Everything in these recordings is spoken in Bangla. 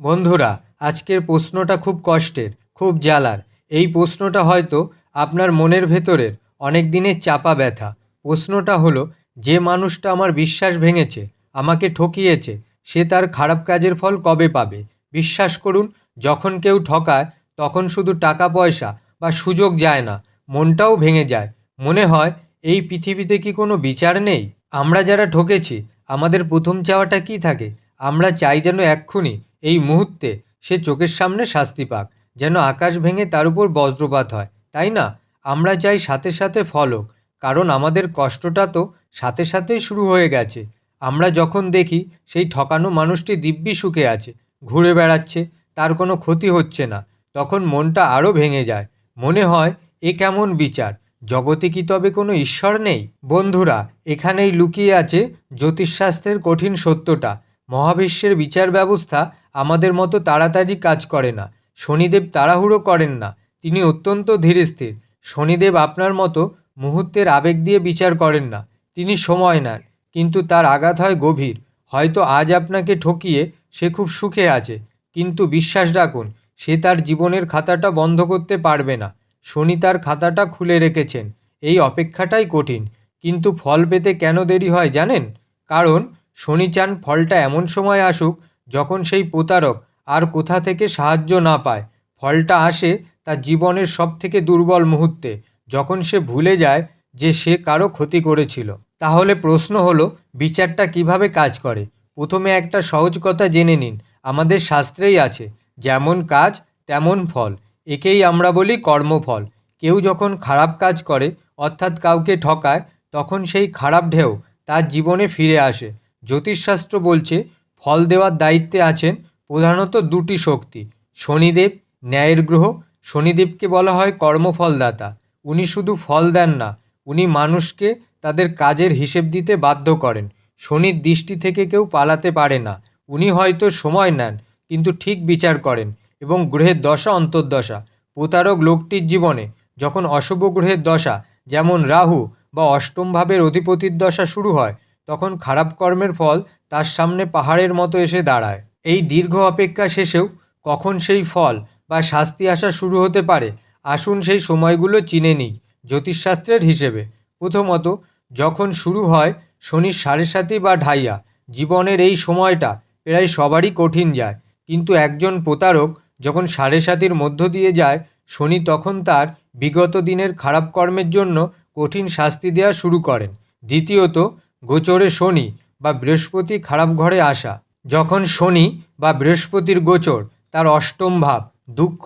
বন্ধুরা, আজকের প্রশ্নটা খুব কষ্টের, খুব জ্বালার। এই প্রশ্নটা হয়তো আপনার মনের ভেতরের অনেক দিনের চাপা ব্যথা। প্রশ্নটা হলো, যে মানুষটা আমার বিশ্বাস ভেঙেছে, আমাকে ঠকিয়েছে, সে তার খারাপ কাজের ফল কবে পাবে? বিশ্বাস করুন, যখন কেউ ঠকায়, তখন শুধু টাকা পয়সা বা সুযোগ যায় না, মনটাও ভেঙে যায়। মনে হয়, এই পৃথিবীতে কি কোনো বিচার নেই? আমরা যারা ঠকেছি, আমাদের প্রথম চাওয়াটা কী থাকে? আমরা চাই যেন এক্ষুনি, এই মুহূর্তে, সে চোখের সামনে শাস্তি পাক, যেন আকাশ ভেঙে তার উপর বজ্রপাত হয়, তাই না? আমরা চাই সাথে সাথে ফল হোক, কারণ আমাদের কষ্টটা তো সাথে সাথেই শুরু হয়ে গেছে। আমরা যখন দেখি সেই ঠকানো মানুষটি দিব্যি সুখে আছে, ঘুরে বেড়াচ্ছে, তার কোনো ক্ষতি হচ্ছে না, তখন মনটা আরও ভেঙে যায়। মনে হয়, এ কেমন বিচার? জগতে কি তবে কোনো ঈশ্বর নেই? বন্ধুরা, এখানেই লুকিয়ে আছে জ্যোতিষশাস্ত্রের কঠিন সত্যটা। মহাবিশ্বের বিচার ব্যবস্থা আমাদের মতো তাড়াতাড়ি কাজ করে না। শনিদেব তাড়াহুড়ো করেন না। তিনি অত্যন্ত ধীরস্থির শনিদেব আপনার মতো মুহূর্তের আবেগ দিয়ে বিচার করেন না। তিনি সময় নেন, কিন্তু তার আঘাত হয় গভীর। হয়তো আজ আপনাকে ঠকিয়ে সে খুব সুখে আছে, কিন্তু বিশ্বাস রাখুন, সে তার জীবনের খাতাটা বন্ধ করতে পারবে না। শনি তার খাতাটা খুলে রেখেছেন। এই অপেক্ষাটাই কঠিন, কিন্তু ফল পেতে কেন দেরি হয় জানেন? কারণ শনি চান ফলটা এমন সময় আসুক যখন সেই প্রতারক আর কোথা থেকে সাহায্য না পায়। ফলটা আসে তার জীবনের সব থেকে দুর্বল মুহূর্তে, যখন সে ভুলে যায় যে সে কারও ক্ষতি করেছিল। তাহলে প্রশ্ন হলো, বিচারটা কীভাবে কাজ করে? প্রথমে একটা সহজ কথা জেনে নিন, আমাদের শাস্ত্রেই আছে, যেমন কাজ, তেমন ফল। একেই আমরা বলি কর্মফল। কেউ যখন খারাপ কাজ করে, অর্থাৎ কাউকে ঠকায়, তখন সেই খারাপ ঢেউ তার জীবনে ফিরে আসে। জ্যোতিষশাস্ত্র বলছে, ফল দেওয়ার দায়িত্বে আছেন প্রধানত দুটি শক্তি, শনিদেব, ন্যায়ের গ্রহ। শনিদেবকে বলা হয় কর্মফলদাতা। উনি শুধু ফল দেন না, উনি মানুষকে তাদের কাজের হিসেব দিতে বাধ্য করেন। শনির দৃষ্টি থেকে কেউ পালাতে পারে না, উনি হয়তো সময় নেন, কিন্তু ঠিক বিচার করেন এবং গ্রহের দশা অন্তর্দশা। প্রতারক লোকটির জীবনে যখন অশুভ গ্রহের দশা, যেমন রাহু বা অষ্টম ভাবের অধিপতির দশা শুরু হয় তখন খারাপ কর্মের ফল তার সামনে পাহাড়ের মতো এসে দাঁড়ায়। এই দীর্ঘ অপেক্ষা শেষেও কখন সেই ফল বা শাস্তি আসা শুরু হতে পারে, আসুন সেই সময়গুলো চিনে নিই জ্যোতিষশাস্ত্রের হিসেবে। প্রথমত, যখন শুরু হয় শনির সাড়ে সাতি বা ঢাইয়া, জীবনের এই সময়টা প্রায় সবারই কঠিন যায়। কিন্তু একজন প্রতারক যখন সাড়ে সাতির মধ্য দিয়ে যায়, শনি তখন তার বিগত দিনের খারাপ কর্মের জন্য কঠিন শাস্তি দেওয়া শুরু করেন। দ্বিতীয়ত গোচরে শনি বা বৃহস্পতি খারাপ ঘরে আসা, যখন শনি বা বৃহস্পতির গোচর, তার অষ্টম ভাব, দুঃখ,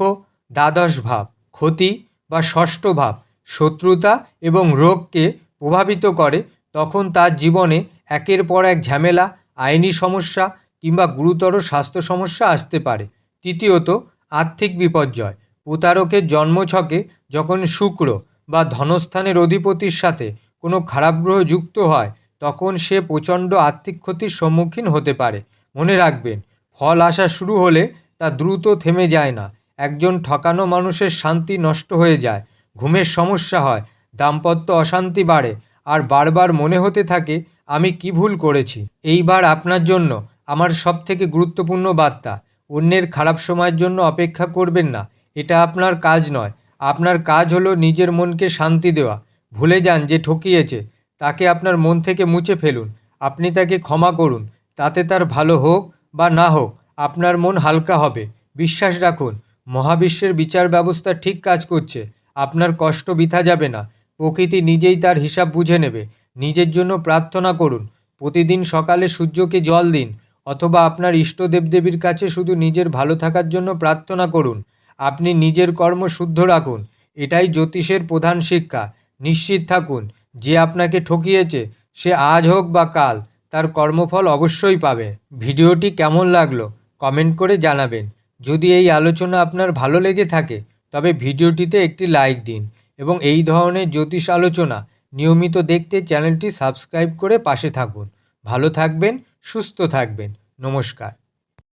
দ্বাদশ ভাব, ক্ষতি বা ষষ্ঠ ভাব, শত্রুতা এবং রোগকে প্রভাবিত করে, তখন তার জীবনে একের পর এক ঝামেলা, আইনি সমস্যা কিংবা গুরুতর স্বাস্থ্য সমস্যা আসতে পারে। তৃতীয়ত, আর্থিক বিপর্যয়। প্রতারকের জন্মছকে যখন শুক্র বা ধনস্থানের অধিপতির সাথে কোনো খারাপ গ্রহ যুক্ত হয় তখন সে প্রচণ্ড আর্থিক ক্ষতির সম্মুখীন হতে পারে। মনে রাখবেন, ফল আসা শুরু হলে তা দ্রুত থেমে যায় না। একজন ঠকানো মানুষের শান্তি নষ্ট হয়ে যায়, ঘুমের সমস্যা হয়, দাম্পত্য অশান্তি বাড়ে, আর বারবার মনে হতে থাকে, আমি কি ভুল করেছি? এইবার আপনার জন্য আমার সব থেকে গুরুত্বপূর্ণ বার্তা, অন্যের খারাপ সময়ের জন্য অপেক্ষা করবেন না। এটা আপনার কাজ নয়। আপনার কাজ হলো নিজের মনকে শান্তি দেওয়া। ভুলে যান যে ঠকিয়েছে। তাকে আপনার মন থেকে মুছে ফেলুন। আপনি তাকে ক্ষমা করুন। তাতে তার ভালো হোক বা না হোক, আপনার মন হালকা হবে। বিশ্বাস রাখুন, মহাবিশ্বের বিচার ব্যবস্থা ঠিক কাজ করছে। আপনার কষ্ট বিথা যাবে না। প্রকৃতি নিজেই তার হিসাব বুঝে নেবে। নিজের জন্য প্রার্থনা করুন। প্রতিদিন সকালে সূর্যকে জল দিন, অথবা আপনার ইষ্ট দেবদেবীর কাছে শুধু নিজের ভালো থাকার জন্য প্রার্থনা করুন। আপনি নিজের কর্ম শুদ্ধ রাখুন। এটাই জ্যোতিষের প্রধান শিক্ষা। নিশ্চিত থাকুন যে আপনাকে ঠকিয়েছে, সে আজ হোক বা কাল, তার কর্মফল অবশ্যই পাবে। ভিডিওটি কেমন লাগল, কমেন্ট করে জানাবেন। যদি এই আলোচনা আপনার ভালো লেগে থাকে, তবে ভিডিওটিতে একটি লাইক দিন এবং এই ধরনের জ্যোতিষ আলোচনা নিয়মিত দেখতে চ্যানেলটি সাবস্ক্রাইব করে পাশে থাকুন। ভালো থাকবেন, সুস্থ থাকবেন। নমস্কার।